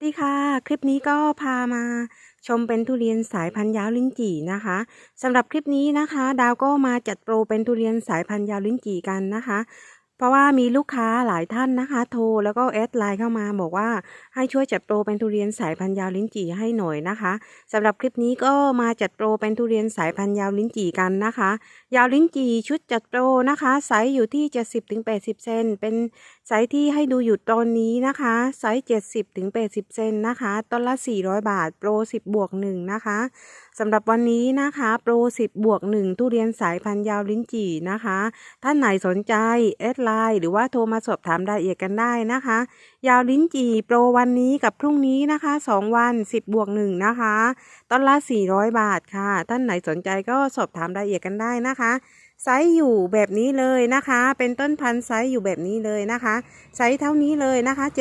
สวัสดีค่ะ คลิปนี้ก็พามาชมเป็นทุเรียนสายพันธุ์ยาวลิ้นจี่นะคะสำหรับคลิปนี้นะคะ ดาวก็มาจัดโปรเป็นทุเรียนสายพันธุ์ยาวลิ้นจี่กันนะคะ เพราะว่ามีลูกค้าหลายท่านนะคะ โทรแล้วก็แอดไลน์เข้ามาบอกว่าให้ช่วยจัดโปรเป็นทุเรียนสายพันธุ์ยาวลิ้นจี่ให้หน่อยนะคะสำหรับคลิปนี้ก็มาจัดโปรเป็นทุเรียนสายพันธุ์ยาวลิ้นจี่กันนะคะ ยาวลิ้นจี่ชุดจัดโปรนะคะไซส์อยู่ที่70-80เซนเป็น ไซส์ที่ให้ดูอยู่ตอนนี้นะคะ ไซส์ 70-80 เซนนะคะ ต้นละ 400 บาท โปร 10 บวก 1 นะคะสำหรับวันนี้นะคะ โปร 10 บวก 1 ทุเรียนสายพันธุ์ยาวลิ้นจี่นะคะ ท่านไหนสนใจแอดไลน์หรือว่าโทรมาสอบถามรายละเอียดกันได้นะคะ ยาวลิ้นจี่โปรวันนี้กับพรุ่งนี้นะคะ 2 วัน 10 บวก 1 นะคะ ต้นละ 400 บาทค่ะ ท่านไหนสนใจก็สอบถามรายละเอียดกันได้นะคะ ไซส์อยู่แบบนี้เลยนะคะ เป็นต้นพันธุ์ไซส์อยู่แบบนี้เลยนะคะ ไซส์เท่านี้เลยนะคะ 70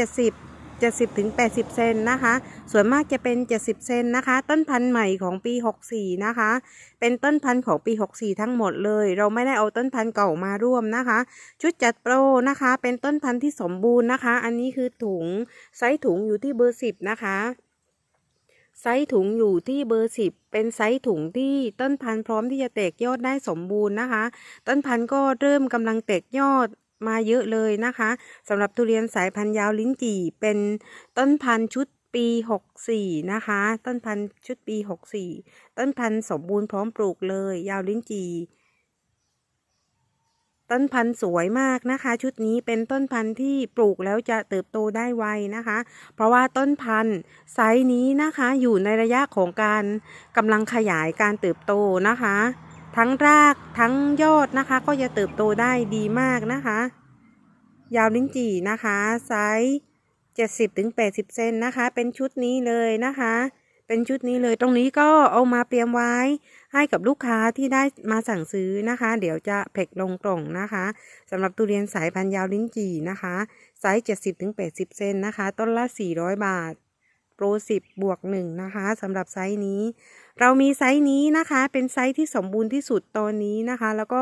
70ถึง80 เซนนะคะ ส่วนมากจะเป็น 70 เซนนะคะ ต้นพันธุ์ใหม่ของปี 64 นะคะ เป็นต้นพันธุ์ของปี 64 ทั้งหมดเลย เราไม่ได้เอาต้นพันธุ์เก่ามาร่วมนะคะ ชุดจัดโปรนะคะ เป็นต้นพันธุ์ที่สมบูรณ์นะคะ อันนี้คือถุงไซส์ถุงอยู่ที่เบอร์ 10 นะคะ ไซส์ถุงอยู่ที่เบอร์สิบเป็นไซส์ถุงที่ต้นพันธุ์พร้อมที่จะแตกยอดได้สมบูรณ์นะคะ ต้นพันธุ์ก็เริ่มกำลังแตกยอดมาเยอะเลยนะคะสำหรับทุเรียนสายพันธุ์ยาวลิ้นจี่เป็นต้นพันธุ์ชุดปี 64 นะคะ ต้นพันธุ์ชุดปี 64 ต้นพันธุ์สมบูรณ์พร้อมปลูกเลย ยาวลิ้นจี่ ต้นพันธุ์สวยมากนะคะ ชุดนี้เป็นต้นพันธุ์ที่ปลูกแล้วจะเติบโตได้ไวนะคะ เพราะว่าต้นพันธุ์ไซส์นี้นะคะอยู่ในระยะของการกำลังขยายการเติบโตนะคะ ทั้งรากทั้งยอดนะคะ ก็จะเติบโตได้ดีมากนะคะ ยาวลิ้นจี่นะคะไซส์70ถึง80เซนนะคะ เป็นชุดนี้เลยนะคะ เป็นชุดนี้เลยตรงนี้ก็เอามาเตรียมไว้ให้กับลูกค้าที่ได้มาสั่งซื้อนะคะ เดี๋ยวจะแพ็คลงกล่องนะคะสำหรับทุเรียนสายพันธุ์ยาวลิ้นจี่นะคะไซส์70-80 เซนนะคะ ต้นละ 400 บาทโปร10บบวก1นะคะสำหรับไซส์นี้ เรามีไซส์นี้นะคะเป็นไซส์ที่สมบูรณ์ที่สุดตอนนี้นะคะ แล้วก็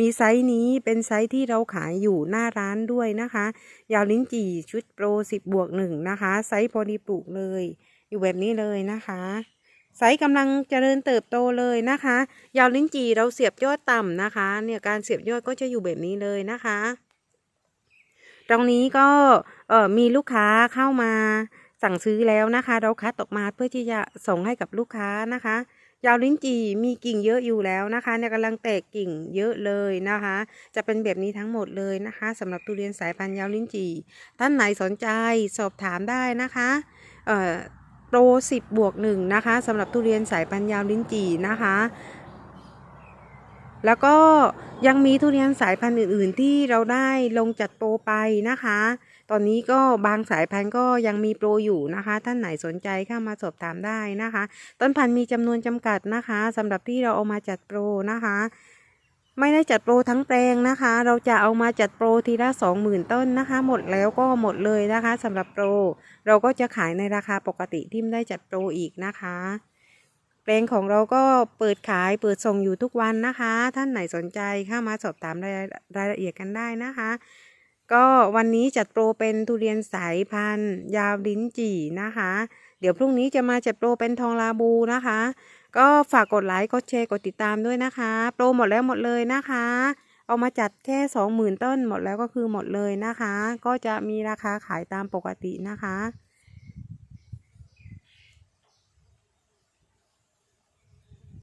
มีไซส์นี้เป็นไซส์ที่เราขายอยู่หน้าร้านด้วยนะคะ ยาวลิ้นจี่ชุดโปร10บบวก1นะคะ ไซส์พอดีปลูกเลย อยู่แบบนี้เลยนะคะไซส์กำลังเจริญเติบโตเลยนะคะ ยาวลิ้นจี่เราเสียบยอดต่ำนะคะ เนี่ยการเสียบยอดก็จะอยู่แบบนี้เลยนะคะ ตรงนี้ก็เออมีลูกค้าเข้ามาสั่งซื้อแล้วนะคะ เราคัดออกมาเพื่อที่จะส่งให้กับลูกค้านะคะ ยาวลิ้นจี่มีกิ่งเยอะอยู่แล้วนะคะเนี่ยกำลังแตกกิ่งเยอะเลยนะคะ จะเป็นแบบนี้ทั้งหมดเลยนะคะสำหรับทุเรียนสายพันธุ์ยาวลิ้นจี่ท่านไหนสนใจสอบถามได้นะคะ เอ่อ โปร 10 บวก 1 นะคะสำหรับทุเรียนสายพันยาวลิ้นจี่นะคะ แล้วก็ยังมีทุเรียนสายพันธุ์อื่น ๆ ที่เราได้ลงจัดโปรไปนะคะ ตอนนี้ก็บางสายพันธุ์ก็ยังมีโปรอยู่นะคะ ท่านไหนสนใจเข้ามาสอบถามได้นะคะ ต้นพันธุ์มีจำนวนจำกัดนะคะสำหรับที่เราเอามาจัดโปรนะคะ ไม่ได้จัดโปรทั้งแปลงนะคะ เราจะเอามาจัดโปรทีละ20,000 ต้นนะคะ หมดแล้วก็หมดเลยนะคะสำหรับโปร เราก็จะขายในราคาปกติที่ไม่ได้จัดโปรอีกนะคะ แปลงของเราก็เปิดขายเปิดส่งอยู่ทุกวันนะคะ ท่านไหนสนใจเข้ามาสอบถามรายรายละเอียดกันได้นะคะ ก็วันนี้จัดโปรเป็นทุเรียนสายพันธุ์ ยาวลิ้นจี่นะคะ เดี๋ยวพรุ่งนี้จะมาจัดโปรเป็นทองลาบูนะคะ ก็ฝากกดไลค์ กดแชร์ กดติดตามด้วยนะคะ โปรหมดแล้วหมดเลยนะคะ เอามาจัดแค่สองหมื่นต้นหมดแล้วก็คือหมดเลยนะคะ ก็จะมีราคาขายตามปกตินะคะ